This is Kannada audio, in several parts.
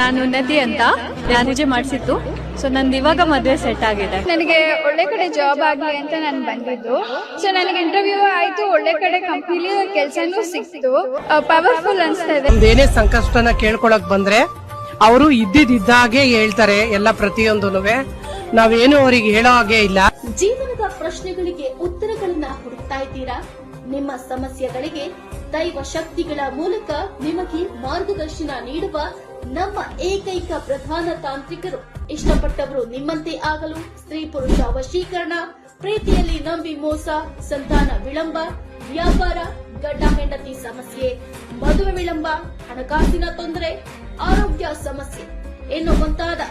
ನಾನು ನದಿ ಅಂತ ನಾನು ಪೂಜೆ ಮಾಡಿಸಿತ್ತು ಸೊ ನಂದು ಇವಾಗ ಮದುವೆ ಸೆಟ್ ಆಗಿದೆ. ನನಗೆ ಒಳ್ಳೆ ಕಡೆ ಜಾಬ್ ಆಗಲಿ ಅಂತ ನಾನು ಬಂದಿದ್ದು. ಸೊ ನನಗೆ ಇಂಟರ್ವ್ಯೂ ಆಯ್ತು. ಒಳ್ಳೆ ಕಡೆ ಕಂಪ್ನಿಲಿ ಕೆಲಸನೂ ಸಿಕ್ತು. ಪವರ್ಫುಲ್ ಅನ್ಸ್ತಾ ಇದೆ. ಏನೇ ಸಂಕಷ್ಟನ ಕೇಳ್ಕೊಳಕ್ ಬಂದ್ರೆ ಅವರು ಇದ್ದಿದ್ದಾಗೆ ಹೇಳ್ತಾರೆ ಎಲ್ಲ ಪ್ರತಿಯೊಂದೂ ನಾವೇನು ಅವರಿಗೆ ಹೇಳೋ ಹಾಗೆ ಇಲ್ಲ. ಜೀವನದ ಪ್ರಶ್ನೆಗಳಿಗೆ ಉತ್ತರಗಳನ್ನ ಹುಡುಕ್ತಾ ಇದ್ದೀರಾ? ನಿಮ್ಮ ಸಮಸ್ಯೆಗಳಿಗೆ ದೈವ ಶಕ್ತಿಗಳ ಮೂಲಕ ನಿಮಗೆ ಮಾರ್ಗದರ್ಶನ ನೀಡುವ ನಮ್ಮ ಏಕೈಕ ಪ್ರಧಾನ ತಾಂತ್ರಿಕರು ಇಷ್ಟಪಟ್ಟವರು ನಿಮ್ಮಂತೆ ಆಗಲು ಸ್ತ್ರೀ ಪುರುಷ ವಶೀಕರಣ, ಪ್ರೀತಿಯಲ್ಲಿ ನಂಬಿ ಮೋಸ, ಸಂತಾನ ವಿಳಂಬ, ವ್ಯಾಪಾರ ಗಡ್ಡ ಹೆಂಡತಿ ಸಮಸ್ಯೆ, ಮದುವೆ ವಿಳಂಬ, ಹಣಕಾಸಿನ ತೊಂದರೆ, ಆರೋಗ್ಯ ಸಮಸ್ಯೆ ಇನ್ನು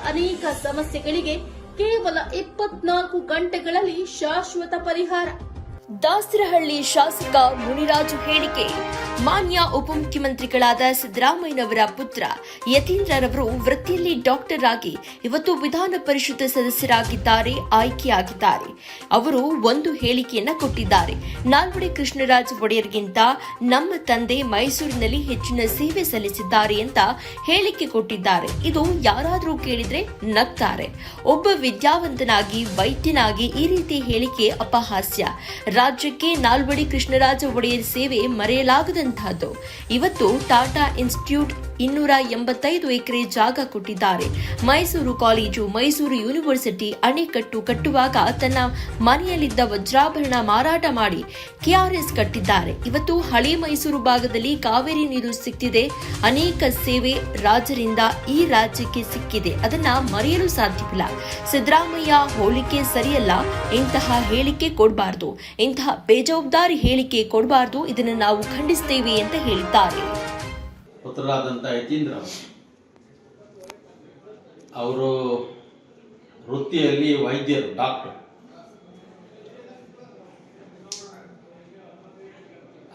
ಅನೇಕ ಸಮಸ್ಯೆಗಳಿಗೆ ಕೇವಲ ಇಪ್ಪತ್ನಾಲ್ಕು ಗಂಟೆಗಳಲ್ಲಿ ಶಾಶ್ವತ ಪರಿಹಾರ. ದಾಸರಹಳ್ಳಿ ಶಾಸಕ ಮುನಿರಾಜು ಹೇಳಿಕೆ. ಮಾನ್ಯ ಉಪಮುಖ್ಯಮಂತ್ರಿಗಳಾದ ಸಿದ್ದರಾಮಯ್ಯನವರ ಪುತ್ರ ಯತೀಂದ್ರರವರು ವೃತ್ತಿಯಲ್ಲಿ ಡಾಕ್ಟರ್ ಆಗಿ ಇವತ್ತು ವಿಧಾನ ಪರಿಷತ್ ಸದಸ್ಯರಾಗಿದ್ದಾರೆ, ಆಯ್ಕೆಯಾಗಿದ್ದಾರೆ. ಅವರು ಒಂದು ಹೇಳಿಕೆಯನ್ನ ಕೊಟ್ಟಿದ್ದಾರೆ. ನಾಲ್ವಡಿ ಕೃಷ್ಣರಾಜ ಒಡೆಯರ್ಗಿಂತ ನಮ್ಮ ತಂದೆ ಮೈಸೂರಿನಲ್ಲಿ ಹೆಚ್ಚಿನ ಸೇವೆ ಸಲ್ಲಿಸಿದ್ದಾರೆ ಅಂತ ಹೇಳಿಕೆ ಕೊಟ್ಟಿದ್ದಾರೆ. ಇದು ಯಾರಾದರೂ ಕೇಳಿದ್ರೆ ನಗ್ತಾರೆ. ಒಬ್ಬ ವಿದ್ಯಾವಂತನಾಗಿ, ವೈದ್ಯನಾಗಿ ಈ ರೀತಿ ಹೇಳಿಕೆ ಅಪಹಾಸ್ಯ. ರಾಜ್ಯಕ್ಕೆ ನಾಲ್ವಡಿ ಕೃಷ್ಣರಾಜ ಒಡೆಯರ್ ಸೇವೆ ಮರೆಯಲಾಗದಂತಹದ್ದು ಇವತ್ತು ಟಾಟಾ ಇನ್ಸ್ಟಿಟ್ಯೂಟ್ ಇನ್ನೂರ ಎಂಬತ್ತೈದು ಎಕರೆ ಜಾಗ ಕೊಟ್ಟಿದ್ದಾರೆ. ಮೈಸೂರು ಕಾಲೇಜು, ಮೈಸೂರು ಯೂನಿವರ್ಸಿಟಿ ಅಣೆಕಟ್ಟು ಕಟ್ಟುವಾಗ ತನ್ನ ಮನೆಯಲ್ಲಿದ್ದ ವಜ್ರಾಭರಣ ಮಾರಾಟ ಮಾಡಿ ಕೆಆರ್ಎಸ್ ಕಟ್ಟಿದ್ದಾರೆ. ಇವತ್ತು ಹಳೆ ಮೈಸೂರು ಭಾಗದಲ್ಲಿ ಕಾವೇರಿ ನೀರು ಸಿಕ್ತಿದೆ. ಅನೇಕ ಸೇವೆ ರಾಜರಿಂದ ಈ ರಾಜ್ಯಕ್ಕೆ ಸಿಕ್ಕಿದೆ. ಅದನ್ನ ಮರೆಯಲು ಸಾಧ್ಯವಿಲ್ಲ. ಸಿದ್ದರಾಮಯ್ಯ ಹೋಲಿಕೆ ಸರಿಯಲ್ಲ. ಇಂತಹ ಹೇಳಿಕೆ ಕೊಡಬಾರ್ದು. ಇಂತಹ ಬೇಜವಾಬ್ದಾರಿ ಹೇಳಿಕೆ ಕೊಡಬಾರ್ದು. ಇದನ್ನು ನಾವು ಖಂಡಿಸ್ತೇವೆ ಅಂತ ಹೇಳಿದ್ದಾರೆ. ಪುತ್ರರಾದಂಥ ಯತೀಂದ್ರ ಅವರು. ವೃತ್ತಿಯಲ್ಲಿ ವೈದ್ಯರು, ಡಾಕ್ಟರ್.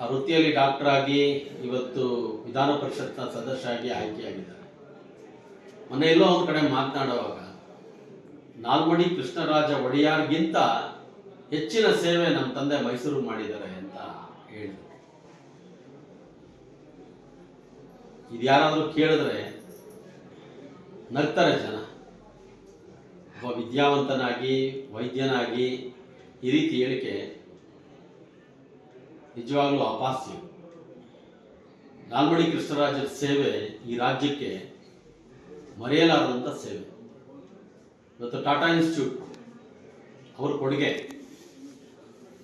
ಆ ವೃತ್ತಿಯಲ್ಲಿ ಡಾಕ್ಟರ್ ಆಗಿ ಇವತ್ತು ವಿಧಾನ ಪರಿಷತ್ನ ಸದಸ್ಯ ಆಗಿ ಆಯ್ಕೆಯಾಗಿದ್ದಾರೆ. ಮೊನ್ನೆ ಎಲ್ಲೋ ಒಂದು ಕಡೆ ಮಾತನಾಡುವಾಗ ನಾಲ್ಮಡಿ ಕೃಷ್ಣರಾಜ ಒಡೆಯಾರ್ಗಿಂತ ಹೆಚ್ಚಿನ ಸೇವೆ ನಮ್ಮ ತಂದೆ ಮೈಸೂರು ಮಾಡಿದ್ದಾರೆ ಅಂತ ಹೇಳಿದರು. ಇದ್ಯಾರಾದರೂ ಕೇಳಿದ್ರೆ ನಗ್ತಾರೆ ಜನ. ಒಬ್ಬ ವಿದ್ಯಾವಂತನಾಗಿ, ವೈದ್ಯನಾಗಿ ಈ ರೀತಿ ಹೇಳಿಕೆ ನಿಜವಾಗ್ಲೂ ಅಪಾಸ್ಯ. ನಾಲ್ಮಡಿ ಕೃಷ್ಣರಾಜರ ಸೇವೆ ಈ ರಾಜ್ಯಕ್ಕೆ ಮರೆಯಲಾರದಂಥ ಸೇವೆ. ಇವತ್ತು ಟಾಟಾ ಇನ್ಸ್ಟಿಟ್ಯೂಟ್ ಅವ್ರ ಕೊಡುಗೆ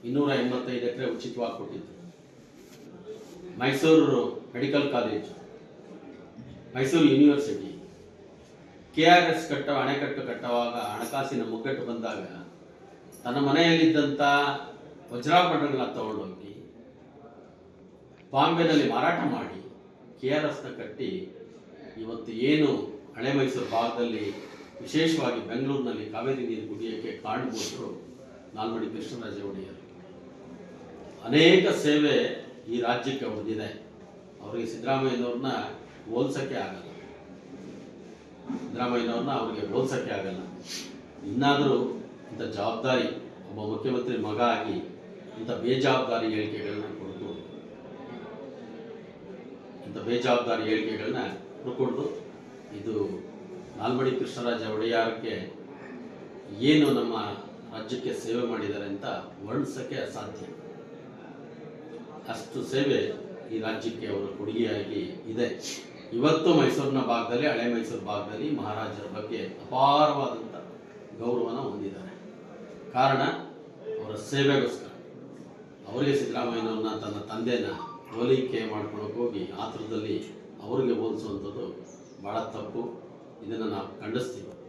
ಇನ್ನೂರ ಎಂಬತ್ತೈದು ಎಕರೆ ಉಚಿತವಾಗಿ ಕೊಟ್ಟಿದ್ದು Mysuru medical college. Mysuru university. K R S ಕಟ್ಟ, ಅಣೆಕಟ್ಟು ಕಟ್ಟುವಾಗ ಹಣಕಾಸಿನ ಮುಗ್ಗಟ್ಟು ಬಂದಾಗ ತನ್ನ ಮನೆಯಲ್ಲಿದ್ದಂಥ ವಜ್ರಾಭರಣಗಳನ್ನ ತಗೊಂಡೋಗಿ ಬಾಂಬೆನಲ್ಲಿ ಮಾರಾಟ ಮಾಡಿ ಕೆ ಆರ್ ಎಸ್ನ ಕಟ್ಟಿ ಇವತ್ತು ಏನು ಹಳೆ ಮೈಸೂರು ಭಾಗದಲ್ಲಿ ವಿಶೇಷವಾಗಿ ಬೆಂಗಳೂರಿನಲ್ಲಿ ಕಾವೇರಿ ನೀರು ಕುಡಿಯೋಕ್ಕೆ ಕಾರಣಭೂತರು ನಾಲ್ಮಡಿ ಕೃಷ್ಣರಾಜ ಒಡೆಯರು. ಅನೇಕ ಸೇವೆ ಈ ರಾಜ್ಯಕ್ಕೆ ಹೊಡೆದಿದೆ ಅವರಿಗೆ ಸಿದ್ದರಾಮಯ್ಯನವ್ರನ್ನ ಹೋಲ್ಸಕ್ಕೆ ಆಗಲ್ಲ. ಸಿದ್ದರಾಮಯ್ಯನವ್ರನ್ನ ಅವರಿಗೆ ಹೋಲ್ಸಕ್ಕೆ ಆಗಲ್ಲ. ಇನ್ನಾದರೂ ಇಂಥ ಜವಾಬ್ದಾರಿ ಒಬ್ಬ ಮುಖ್ಯಮಂತ್ರಿ ಮಗ ಆಗಿ ಇಂಥ ಬೇಜವಾಬ್ದಾರಿ ಹೇಳಿಕೆಗಳನ್ನ ಕೊಡ್ತು ಇಂಥ ಬೇಜವಾಬ್ದಾರಿ ಹೇಳಿಕೆಗಳನ್ನ ಕೊಡ್ಕೊಂಡು ಇದು ನಾಲ್ಮಡಿ ಕೃಷ್ಣರಾಜ ಒಡೆಯಾರಕ್ಕೆ ಏನು ನಮ್ಮ ರಾಜ್ಯಕ್ಕೆ ಸೇವೆ ಮಾಡಿದ್ದಾರೆ ಅಂತ ವರ್ಣಿಸೋಕ್ಕೆ ಅಸಾಧ್ಯ. ಅಷ್ಟು ಸೇವೆ ಈ ರಾಜ್ಯಕ್ಕೆ ಅವರ ಕೊಡುಗೆಯಾಗಿ ಇದೆ. ಇವತ್ತು ಮೈಸೂರಿನ ಭಾಗದಲ್ಲಿ, ಹಳೆ ಮೈಸೂರು ಭಾಗದಲ್ಲಿ ಮಹಾರಾಜರ ಬಗ್ಗೆ ಅಪಾರವಾದಂಥ ಗೌರವನ ಹೊಂದಿದ್ದಾರೆ. ಕಾರಣ, ಅವರ ಸೇವೆಗೋಸ್ಕರ. ಅವರಿಗೆ ಸಿದ್ದರಾಮಯ್ಯನವ್ರನ್ನ ತನ್ನ ತಂದೆನ ಹೋಲಿಕೆ ಮಾಡ್ಕೊಳಕ್ಕೆ ಹೋಗಿ ಆತುರದಲ್ಲಿ ಅವರಿಗೆ ಹೋಲಿಸುವಂಥದ್ದು ಭಾಳ ತಪ್ಪು. ಇದನ್ನು ನಾವು ಖಂಡಿಸ್ತೀವಿ.